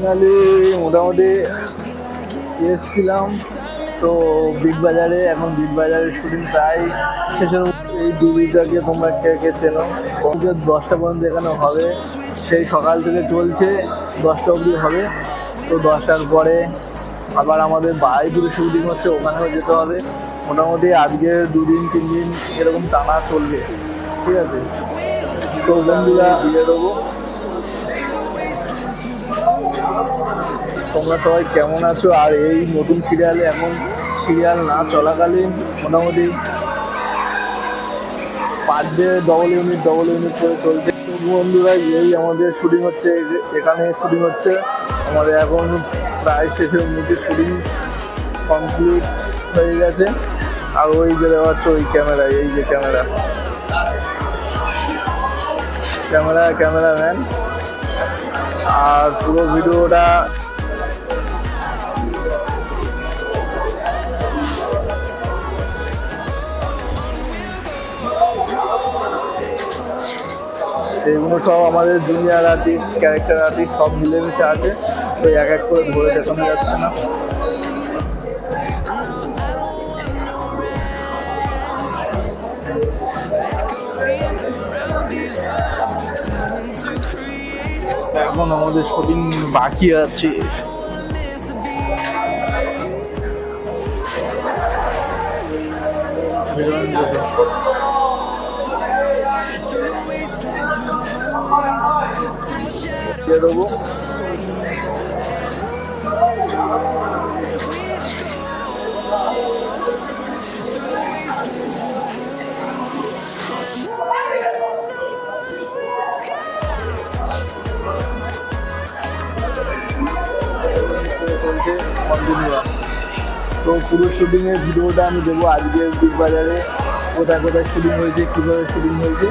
Finally মোটামুটি এসেছিলাম। তো বিগ বাজারে এখন বিগ বাজারের শুটিং প্রায় শেষের। এই দুবিটাকে তোমরা কে কে চেনো? পঞ্চাশ দশটা পর্যন্ত এখানে হবে। সেই সকাল থেকে চলছে, দশটা অবধি হবে। তো দশটার পরে আবার আমাদের বাইরে শুটিং হচ্ছে, ওখানেও যেতে হবে। মোটামুটি আজকে দুদিন তিন দিন এরকম টানা চলবে, ঠিক আছে? তো বন্ধুরা দিয়ে দেবো। তোমরা সবাই কেমন আছো? আর এই নতুন সিরিয়ালে এখন সিরিয়াল না চলাকালীন, মোটামুটি per day double unit double unit করে চলছে। বন্ধুরা, এই আমাদের শুটিং হচ্ছে, এখানে শুটিং হচ্ছে। আমাদের এখন প্রায় শেষের মধ্যে শুটিং কমপ্লিট হয়ে গেছে। আর ওই যে দেখা যাচ্ছে ওই ক্যামেরা এই যে ক্যামেরা ক্যামেরা ক্যামেরাম্যান আর পুরো ভিডিওটা এগুলো সব আমাদের জুনিয়র আর্টিস্ট ক্যারেক্টার আর্টিস্ট সব মিলেমিশে আছে। তো এক এক করে ধরে দেখানো যাচ্ছে না। এখন আমাদের শুটিং বাকি আছে। দিয়ে তো পুরো শুটিংয়ের ভিডিওটা আমি দেবো আজকে বিগ বাজারে কোথায় কোথায় শুটিং হয়েছে, কীভাবে শুটিং হয়েছে।